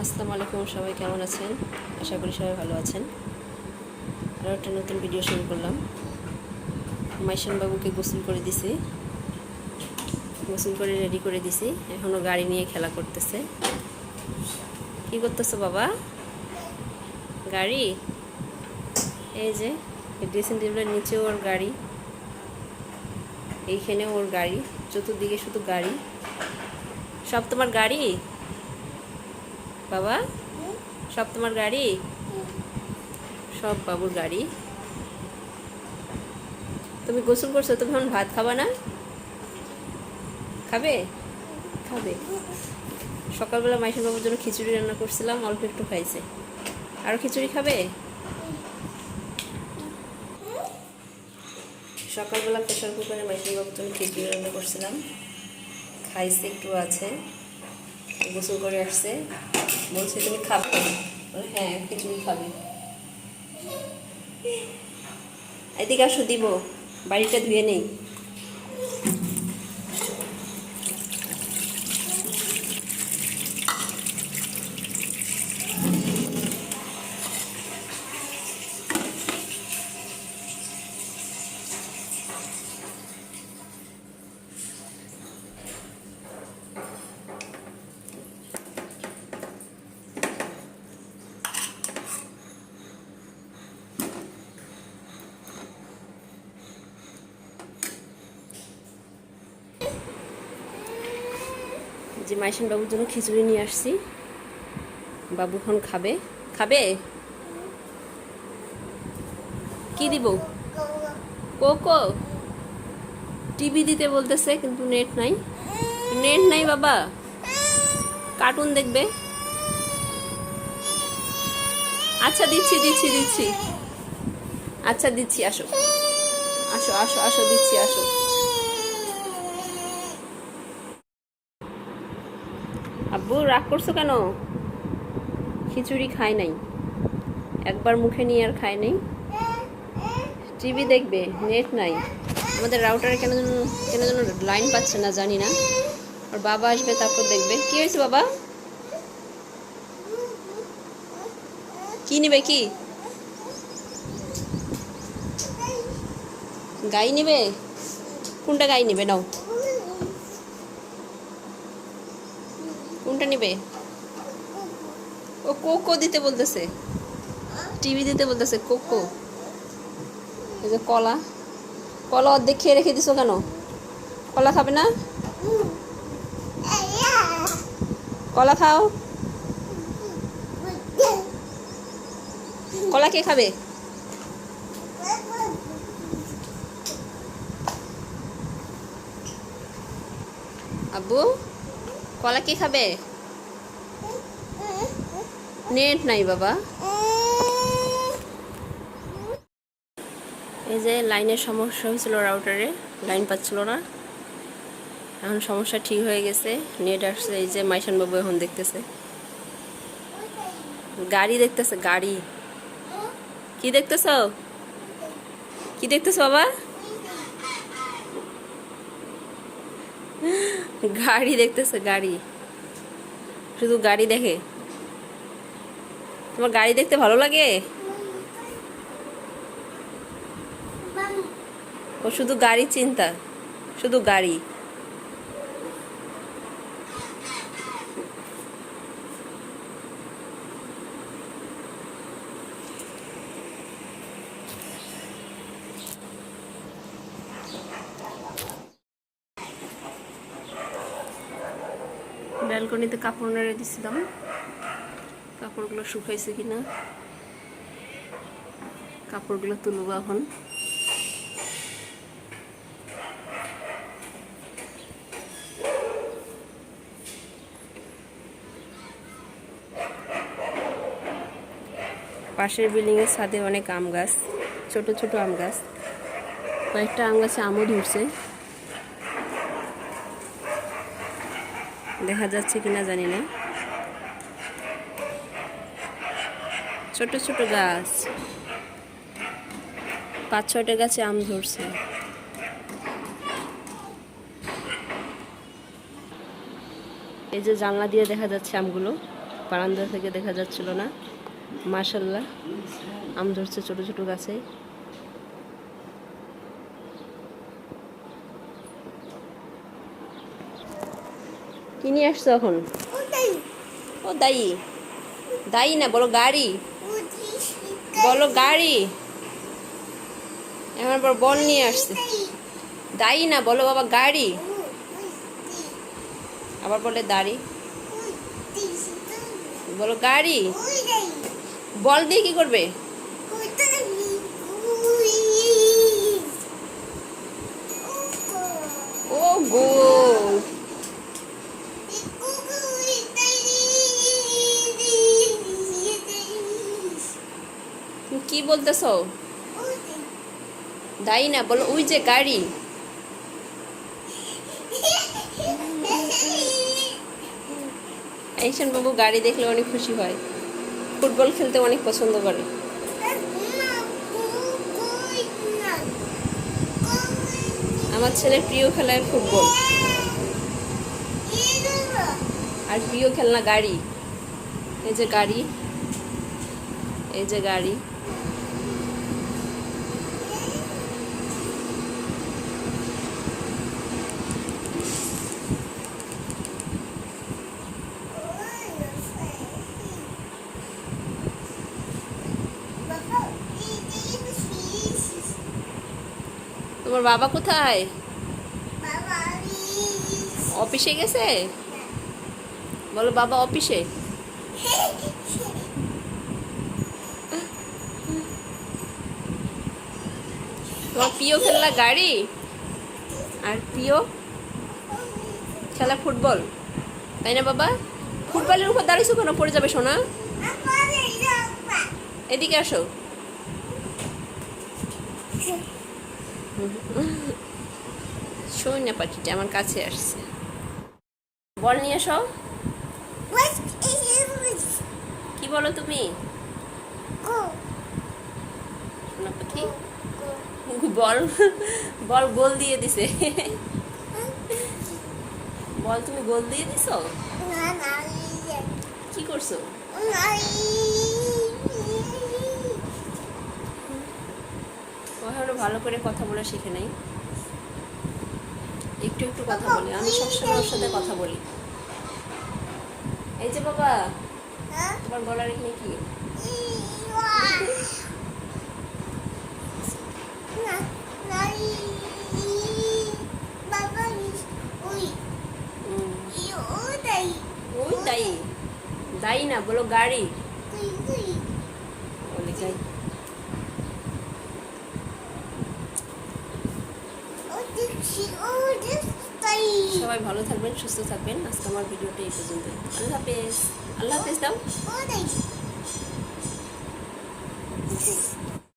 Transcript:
আসসালামু আলাইকুম, সবাই কেমন আছেন? আশা করি সবাই ভালো আছেন। আরও একটা নতুন ভিডিও শুরু করলাম। মাইশান বাবুকে গোসল করে দিছি। গোসল করে রেডি করে দিছি। এখনও গাড়ি নিয়ে খেলা করতেছে। কি করতেছো বাবা? গাড়ি? এই যে ড্রেসিং টেবিলের নিচে ওর গাড়ি। এইখানে ওর গাড়ি। চতুর্দিকে শুধু গাড়ি। সব তোমার গাড়ি? বাবা? সব তোমার গাড়ি? সব বাবুর গাড়ি। তুমি গোসল করছ তুমি এখন ভাত খাবা না? খাবে? খাবে। সকালবেলা মাইশন বাবুর জন্য খিচুড়ি রান্না করছিলাম অল্প একটু খাইছে। আরও খিচুড়ি খাবে? সকালবেলা প্রেশার কুকারে মাইশন বাবুর জন্য খিচুড়ি রান্না করছিলাম। খাইছে একটু আছে। গোসল করে আসছে। বলছে, তুমি খাবে? হ্যাঁ খিচুড়ি খাবে। এদিকে আসো, দিব। বাড়িটা ধুয়ে নেই। যে মাইশান বাবুর জন্য খিচুড়ি নিয়ে আসছি। বাবু এখন খাবে। খাবে? কি দিব? কোকো। টিভি দিতে বলতেছে, কিন্তু নেট নাই। নেট নাই বাবা। কার্টুন দেখবে। আচ্ছা দিচ্ছি দিচ্ছি দিচ্ছি। আচ্ছা দিচ্ছি, আসো। আসো আসো আসো, দিচ্ছি, আসো। আব্বু রাগ করছ কেন? খিচুড়ি খায় নাই। একবার মুখে নিয়ে আর খায় নাই। টিভি দেখবে, নেট নাই। আমাদের রাউটারে কেন যেন কেন যেন লাইন পাচ্ছে না, জানি না। ওর বাবা আসবে, তারপর দেখবে। কি হয়েছে বাবা? কি নিবে কি? গাই নিবে? কোনটা গাই নিবে? নাও। নিবে ও কোকো দিতে বলতেছে। টিভি দিতে বলতেছে, কোকো। এই যে কলা। কলা অর্ধেক খেয়ে রেখে দিছো কেন? কলা খাবে না? কলা খাও। কলা কে খাবে? আব্বু, কলা কে খাবে? নেট নাই বাবা। এই যে লাইনের সমস্যা হয়েছিল রাউটারে লাইন পাচ্ছিল না। এখন সমস্যা ঠিক হয়ে গেছে, নেট আসছে, এই যে মাইশান বাবু এখন দেখতেছে। গাড়ি দেখতেছে, গাড়ি। কি দেখতেছ? কি দেখতেছ বাবা? গাড়ি দেখতেছে, গাড়ি। শুধু গাড়ি দেখে। তোমার গাড়ি দেখতে ভালো লাগে? ও শুধু গাড়ি চিন্তা, শুধু গাড়ি। ব্যালকনিতে কাপড় নেড়ে দিছিলাম কাপড়গুলো শুকাইছে কিনা। কাপড়গুলো তুলব এখন। পাশের বিল্ডিংয়ের ছাদে অনেক আম গাছ, ছোট ছোট আম গাছ। কয়েকটা আম গাছে আমও ধরছে। দেখা যাচ্ছে কিনা জানি না। ছোট ছোট গাছ। পাঁচ ছয়টা গাছে আম ধরছে। এই যে জানলা দিয়ে দেখা যাচ্ছে আমগুলো বারান্দা থেকে দেখা যাচ্ছিল না। মাশাল্লাহ আম ধরছে ছোট ছোট গাছে। কি নিয়ে আসছো এখন? ও দাই দাই না বলো গাড়ি। বলো গাড়ি। এখন আবার বল নিয়ে আসছে। দাই না, বলো বাবা গাড়ি। আবার বলে দাড়ি। বলো গাড়ি। বল দিয়ে কি করবে? ও গো। কি বলতেছ? দাই না, বলো, ওই যে গাড়ি। এইশান বাবু গাড়ি দেখলে অনেক খুশি হয়। ফুটবল খেলতে অনেক পছন্দ করে। আমার ছেলের প্রিয় খেলা ফুটবল। আর প্রিয় খেলনা গাড়ি। এই যে গাড়ি। এই যে গাড়ি। তোমার বাবা কোথায়? অফিসে। গেছে? বলো বাবা অফিসে। তোমার প্রিয় খেলনা গাড়ি? আর প্রিয় খেলা ফুটবল? তাই না বাবা? ফুটবলের উপর দাঁড়িয়েছো কেন? পড়ে যাবে সোনা। এদিকে আসো। সৈন্য পাখিটা আমার কাছে আসছে। বল নিয়ে এসো। কি বলো তুমি? সোনা পাখি। বল বল গোল দিয়ে দিছে। বল, তুমি গোল দিয়ে দিছো? কি করছ? ও এখনও ভালো করে কথা বলা শিখে নাই। একটু একটু কথা বলে আমি সবসময় ওর সাথে কথা বলি। এই যে বাবা তোমার গলার এখানে কি? দাই না বলো গাড়ি বলে যাই সবাই ভালো থাকবেন, সুস্থ থাকবেন। আজকে আমার ভিডিওটা এই পর্যন্ত আল্লাহ হাফেজ। আল্লাহ হাফেজ দাও।